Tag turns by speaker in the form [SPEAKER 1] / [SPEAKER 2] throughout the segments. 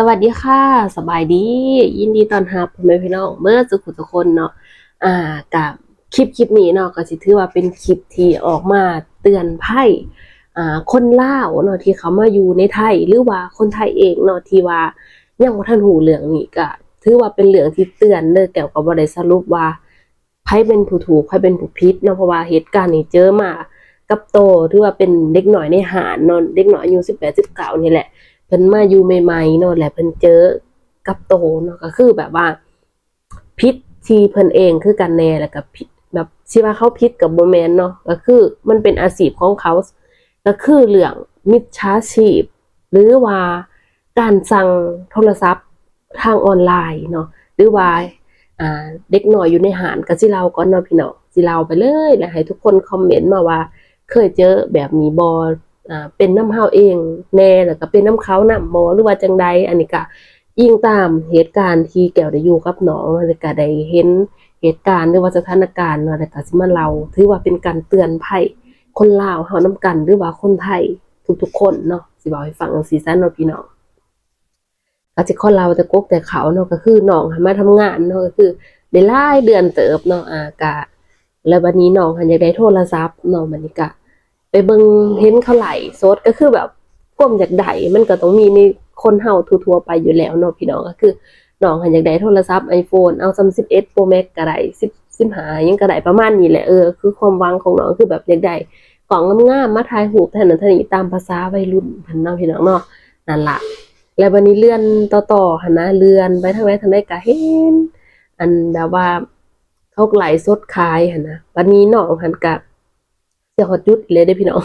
[SPEAKER 1] สวัสดีค่ะสบายดี ยินดีต้อนรับพ่อแม่พี่น้องเมื่อสุขุทุกคนเนาะอ่ากับคลิปคลิปนี้เนาะก็สิถือว่าเป็นคลิปที่ออกมาเตือนภัยอ่าคนล่าวเนาะที่เขามาอยู่ในไทย หรือว่าคนไทยเองเนาะที่ว่ายังบ่ทันหูเรื่องนี้ก็ถือว่าเป็นเรื่องที่เตือนเด้อแก้วก็บ่ได้สรุปว่าไผเป็นผู้ถูกไผเป็นผู้ผิดเนาะเพราะว่าเหตุการณ์นี้เจอมากับโตถือว่าเป็นเด็กหน่อยในหาดเนาะเด็กหน้อยอายุ18 19นี่แหละ เพิ่นมาอยู่ใหม่ๆเนาะแหละเพิ่นเจอกับโตเนาะก็คือแบบว่าพิษที่เพิ่นเองคือกันแน่แล้วก็พิษแบบสิว่าเขาพิษกับบ่แมนเนาะก็คือมันเป็นอาชีพของเขาก็คือเรื่องมิจฉาชีพ หรือว่าการสั่งโทรศัพท์ทางออนไลน์เนาะหรือว่าอ่าเด็กหน้อยอยู่ในหารก็สิเล่าก่อนเนาะพี่น้องสิเล่าไปเลยแล้วให้ทุกคนคอมเมนต์มาว่า เคยเจอแบบนี้บอ เป็นน้ำเฮาเองแน่แล้วก็เป็นน้ำเขานำบ่หรือว่าจังใดอันนี้ก็ยิ่งตามเหตุการณ์ที่แก้วได้อยู่กับน้องแล้วก็ได้เห็นเหตุการณ์หรือว่าสถานการณ์เนาะแล้วก็สิมาเล่าถือว่าเป็นการเตือนภัยคนลาวเฮานํกันหรือว่าคนไทยทุกๆคนเนาะสิบอกให้ฟังจังซี่ซะเนาะพี่น้องก็สิคนเราแต่กกแต่เขาเนาะก็คือน้องหันมาทำงานเนาะก็คือได้หลายเดือนเติบเนาะอากะแล้ววันนี้น้องหันอยากได้โทรศัพท์เนาะมันนี่ก็ไป เบิงเห็นเขาไหลโซดก็คือแบบก้มอยากได้มันก็ต้องมีในคนเฮาทั่วๆไปอยู่แล้วเนาะพี่น้องก็คือน้องหันอยากได้โทรศัพท์ iPhone เอาซัม11 Pro Max ก็ได้10 15ยังก็ได้ประมาณนี้แหละเออคือความวังของน้องคือแบบอยากได้กล่องงามๆมาถ่ายรูปแทนนันทนี้ตามภาษาวัยรุ่นเพิ่นเนาะพี่น้องเนาะนั่นละแล้ววันนี้เลื่อนต่อๆหันนะเลื่อนไปทางไหนทางใดก็เห็นอันแบบว่าเขาไหลสดขายหันนะวันนี้น้องหันกะ จะฮอดจุดเลยเด้พี่น้อง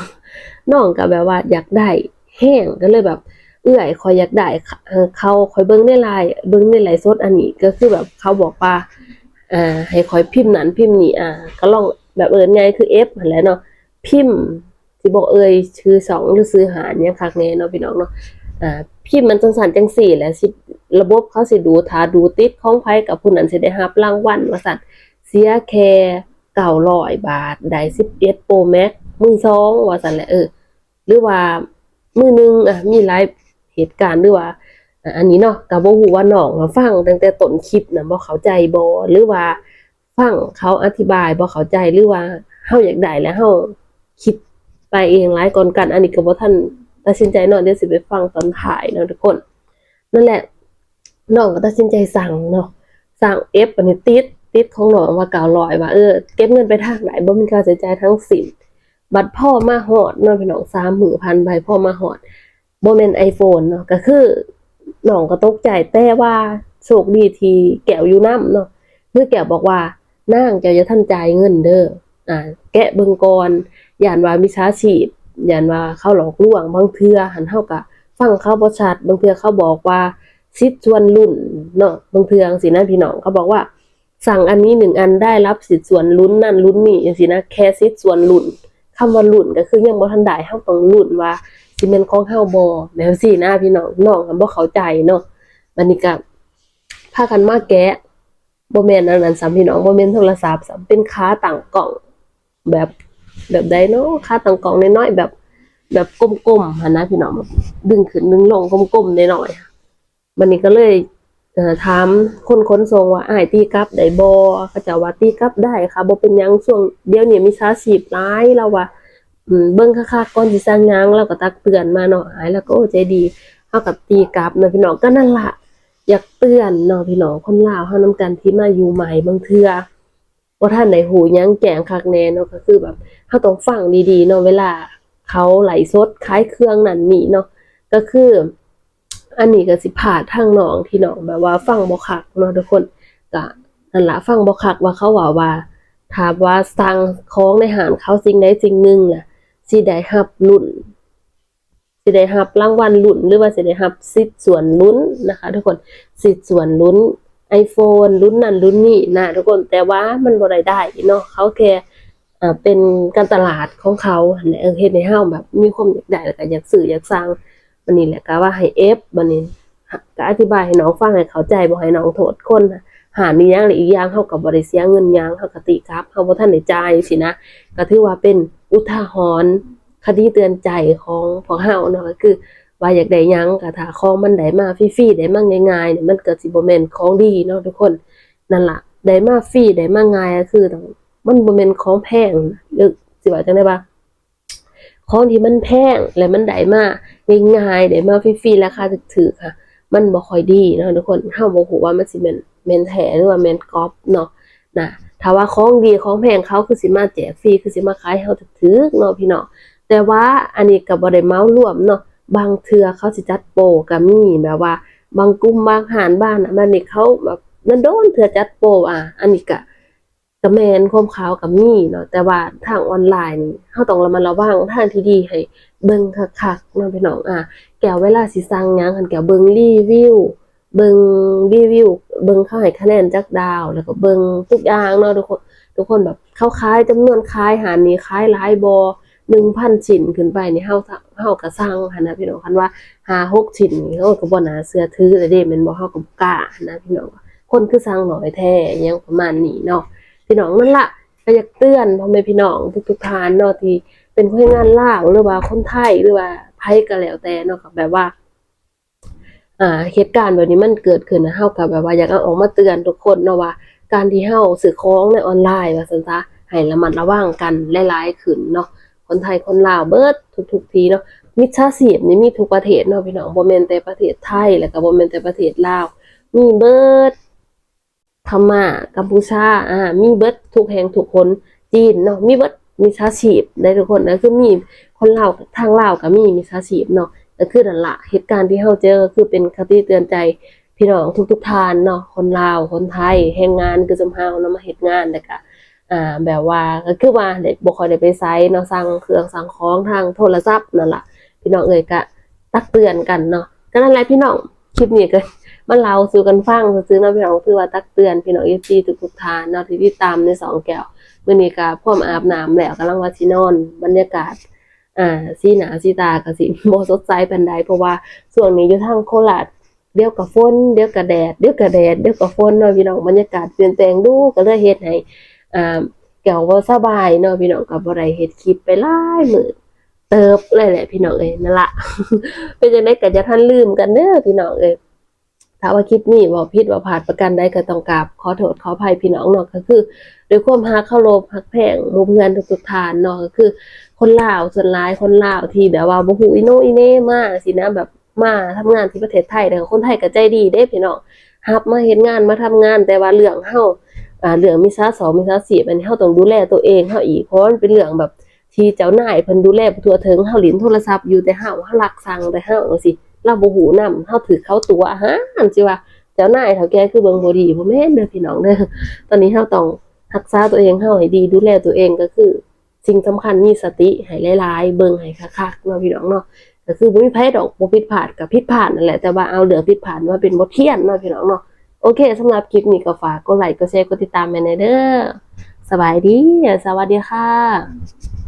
[SPEAKER 1] น้องก็แบบว่าอยากได้แห้งก็เลยแบบ เอื้อยคอยอยากได้เขาคอยเบิ่งในไลน์เบิ่งในไลฟ์สดอันนี้ก็คือแบบเขาบอกว่าอ่าให้คอยพิมพ์นั้นพิมพ์นี้อ่า ก็ลองแบบเอิ้นไงคือ F หั่นแหละเนาะพิมพ์สิบอกเอ่ยชื่อสองหรือซื้อหาเนี่ยคักแน่เนาะพี่น้องเนาะอ่าพิมพ์มันจังสันจังสี่แหละสิระบบเขาสิดูถ้าดูติดของไผกับผู้นั้นสิได้รับรางวัลว่าซั่นเสียแค่ เก้าร้อยบาท ได้สิบเอ็ดโปรแม็กมือสองว่าสันแหละเออ หรือว่ามือหนึงอะมีหลายเหตุการณ์หรือว่าอันนี้เนาะก็บ่ฮู้ว่าน้องมาฟังตั้งแต่ต้นคลิปนะบ่เข้าใจบ่หรือว่าฟังเขาอธิบายบ่เข้าใจหรือว่าเฮาอยากได้แล้วเฮาคิดไปเองหลายก่อนกัน อันนี้ก็บ่ทันตัดสินใจเนาะเดี๋ยวสิไปฟังตอนท้ายเนาะทุกคน นั่นแหละน้องก็ตัดสินใจสั่งเนาะสั่งเอฟอันนี้ติด ติดของหน้องว่าเก่าลอยว่าเออเก็บเงินไปทางไหนบ่มีค่าใช้จ่ายทั้งสิ้นบัตรพ่อมาหอดนาะพี่น้องสามหมื่นพันใบพ่อมาหอดบ่แม่น iPhone เนาะก็คือหน้องก็ตกใจแต่ว่าโชคดีที่แก้วอยู่นํเนาะคือแก้วบอกว่านางเจ้าอย่าทันจ่ายเงินเด้ออ่า แกะเบิงก่อย่านว่ามิจฉาชีพย่านว่าเขาหลอกลวงบางเทื่อหันเฮาก็ฟังเขาบ่ชัดบางเทื่อเขาบอกว่าสิทธิ์ส่วนรุ่นเนาะบางเทือสินะพี่น้องเขาบอกว่า สั่งอันนี้หนึ่งอันได้รับสิทธิ์ส่วนลุ้นนั่นลุ้นนี่จังซี่นะแค่สิทธิ์ส่วนรุ่นคำว่ารุ่นก็คือยังบ่ทันได้เฮาต้องรุ่นว่าสิแม่นของเฮาบ่แล้วสินะพี่น้องน้องก็บ่เข้าใจเนาะบัดนี้ก็พากันมาแกะบ่แม่นอันนั้นซ้ำพี่น้องบ่แม่นโทรศัพท์ซ้ำเป็นขาตั้งกล้อง แบบแบบใดเนาะขาตั้งกล้องน้อยๆแบบ แบบกลมๆหั่นนะพี่น้องดึงขึ้นดึงลงกลมๆน้อยๆวันนี้ก็เลย เอ่อถามคนขนส่งว่าอ้ายตีกลับได้บ่เขาจะว่าตีกลับได้ค่ะบ่เป็นหยังช่วงเดี๋ยวนี้มีชาชีพหลายแล้วว่าอืมเบิ่งคักๆก่อนสิสั่งหยังเราก็ตักเตือนมาเนาะอ้ายแล้วก็โอ้ใจดีเฮากับตีกลับเนาะพี่น้องก็นั่นล่ะอยากเตือนเนาะพี่น้องคนลาวเฮานำกันที่มาอยู่ใหม่บางเทื่อบ่ทันได้หูหยังแจ้งคักแน่เนาะก็คือแบบเฮาต้องฟังดีๆเนาะเวลาเขาไหลฟ์สดขายเครื่องนั่นนี่เนาะก็คือ อันนี้ก็สิพาดทางน้องที่น้องแบบว่าฟังบ่คักเนาะทุกคนก็นั่นละฟังบ่คักว่าเขาว่าว่าถามว่าสั่งของในหารเขาสิ่งใดสิ่งหนึ่งน่ะสิได้รับลุ้นสิได้รับรางวัลลุ้นหรือว่าสิได้รับสิทธิ์ส่วนลุ้นนะคะ ทุกคนสิทธิ์ส่วนลุ้น iPhone ลุ้นนั่นลุ้นนี่นะทุกคนแต่ว่ามันบ่ได้ได้เนาะเขาแค่อ่าเป็นการตลาดของเขาในแหละเออเฮ็ดให้เฮาแบบมีความอยากได้แล้วก็อยากซื้ออยากสั่ง วันนี้แหละก็ว่าให้เอฟวันนี้ก็อธิบายให้น้องฟังให้เข้าใจบ่ให้น้องโทษคนนะหามีหยังหรืออีกอย่างเฮาก็บ่ได้เสียเงินยังเฮากติครับเฮาบ่ทันได้จ่ายสินะก็ถือว่าเป็นอุทาหรณ์คดีเตือนใจของพวกเฮาเนาะก็คือว่าอยากได้ยังก็ถ้าของมันได้มาฟรีๆได้มาง่ายๆเนี่ยมันเก็สิบ่แม่นของดีเนาะทุกคนนั่นล่ะได้มาฟรีได้มาง่ายก็คือต้องมันบ่แม่นของแพงหรือสิว่าจังได๋บ่า ของที่มันแพงและมันได้มาง่ายๆได้มาฟรีๆราคาถูกๆค่ะ มันบ่ค่อยดีเนาะทุกคนเฮาบ่ฮู้ว่ามันสิแม่นแม่นแท้หรือว่าแม่นก๊อปเนาะนะถ้าว่าของดีของแพงเขาคือสิมาแจกฟรีคือสิมาขายเฮาถูกๆเนาะพี่เน้องแต่ว่าอันนี้ก็บ่ได้เมารวมเนาะบางเทือเขาสิจัดโปรก็มีแบบว่า บางกลุ่มบางหารบ้านอะมันนี่เขาแบบมันโดนเทือจัดโปรอะอันนี้ก็ ก็แมนความขาวก็มีเนาะแต่ว่าทางออนไลน์นี่เฮาต้องระมัดระวังทางที่ดีให้เบิ่งคักๆเนาะพี่น้องอะแก้วเวลาสิสั่งหยังคันแก้วเบิ่งรีวิวเบิ่งรีวิวเบิ่งเข้าให้คะแนนจักดาว แล้วก็เบิ่งทุกอย่างเนาะทุกคนทุกคนแบบเขาขายจำนวนขายหานี้ขายหลายบ่1,000ชิ้นขึ้นไปนี่เฮาเฮาก็สั่งหันนะพี่น้องคันว่าหาหกชิ้นนี่เขาก็บ่น่าเชื่อถือเลยเด้แม่นบ่เฮาก็บ่กล้านะพี่น้องคนคือสั่งน้อยแท้ยังประมาณนี้เนาะ พี่น้องนั่นละก็อยากเตือนพ่อแม่พี่น้องทุกๆทานเนาะที่เป็นคนงานลาวหรือว่าคนไทยหรือว่าไผก็แล้วแต่เนาะก็แบบว่าอ่าเหตุการณ์แบบนี้มันเกิดขึ้นนะเฮาก็แบบว่าอยากเอาออกมาเตือนทุกคนเนาะว่า การที่เฮาซื้อของในออนไลน์ว่าซั่นซะให้ระมัดระวังกันหลายๆขึ้นเนาะคนไทยคนลาวเบิดทุกๆทีเนาะมิจฉาชีพนี่มีทุกประเทศเนาะพี่น้องบ่แม่นแต่ประเทศไทยแล้วก็บ่แม่นแต่ประเทศลาวมีเบิด พม่ากัมพูชาอ่ามีเบิดทุกแห่งทุกคนจีนเนาะมีเบิดมิจฉาชีพได้ทุกคนนะคือมีคนลาวทางลาวก็มีมิจฉาชีพเนาะก็คือนั่นละเหตุการณ์ที่เฮาเจอคือเป็นคติเตือนใจพี่น้องทุกๆทานเนาะคนลาวคนไทยแรงงานคือซุมเฮาเนาะมาเฮ็ดงานแล้วก็อ่าแบบว่าก็คือว่าได้บ่ค่อยได้ไปไสเนาะสั่งเครื่องสั่งของทางโทรศัพท์นั่นละพี่น้องเอ่ยก็ตักเตือนกันเนาะก็นั่นแหละพี่น้องคลิปนี้ก็ มาเล่าสู่กันฟังซื่อๆเนาะพี่น้องคือว่าตักเตือนพี่น้อง FC ทุกๆทานเนาะที่ติดตามในสองแก้วมื้อนี้ก็พร้อมอาบน้ำแล้วกำลังว่าสินอน บรรยากาศ อ่าสีหนาสีตาก็สิบ่สดใสปานใดเพราะว่าช่วงนี้อยู่ทางโคราชเดี๋ยวก็ฝนเดี๋ยวก็แดดเดี๋ยวก็แดดเดี๋ยวก็ฝนเนาะพี่น้องบรรยากาศเปลี่ยนแปลงดูก็เลยเฮ็ดให้อ่าแก้วบ่าสบายเนาะพี่น้องก็บ่ได้เฮ็ดคลิปไปหลายมื้อเติบเลยแหละพี่น้องเอ้ยนั่นละเป็นจังได๋ก็จะทันลืมกันเด้อพี่น้องเอ้ย ถ้าว่าคลิปนี้บ่ผิดบ่พลาดประการใดก็ต้องกราบขอโทษขออภัยพี่น้องเนาะก็คือด้วยความฮักเคารพฮักแพงมู่เพื่อนทุกๆทานเนาะก็คือ คนลาวส่วนหลายคนลาวที่แบบว่าบ่ฮู้อีโนอีเน่มาสินะแบบมาทำงานที่ประเทศไทยแต่คนไทยก็ใจดีเด้พี่น้องรับมาเฮ็ดงานมาทำงานแต่ว่าเรื่องเฮาอ่าเรื่องมิซาสองมิซาสี่อันเฮาต้องดูแลตัวเองเฮาอีกเพราะมันเป็นเรื่องแบบที่เจ้านายเพิ่นดูแลทั่วถึงเฮาหลินโทรศัพท์อยู่แต่เฮาเฮารักสั่งแต่เฮาจังซี่ เราบ่ฮู้นำเฮาถือเขาตัวอาหารสิว่าเจ้านายเฒ่าแก่คือเบิ่งบ่ดีบ่แม่นเด้อพี่น้องเด้อตอนนี้เฮาต้องรักษาตัวเองเฮาให้ดีดูแลตัวเองก็คือ สิ่งสำคัญมีสติให้หลายๆ เบิ่งให้คักๆเนาะพี่น้องเนาะก็คือบ่มีไผดอกบ่ผิดพลาดก็ผิดพลาดนั่นแหละแต่ว่าเอาเรื่อผิดพลาดมาเป็นบทเรียนเนาะพี่น้องเนาะโอเคสำหรับคลิปนี้ก็ฝากกดไลค์กดแชร์กดติดตามไปในเด้อสบายดี สวัสดีค่ะ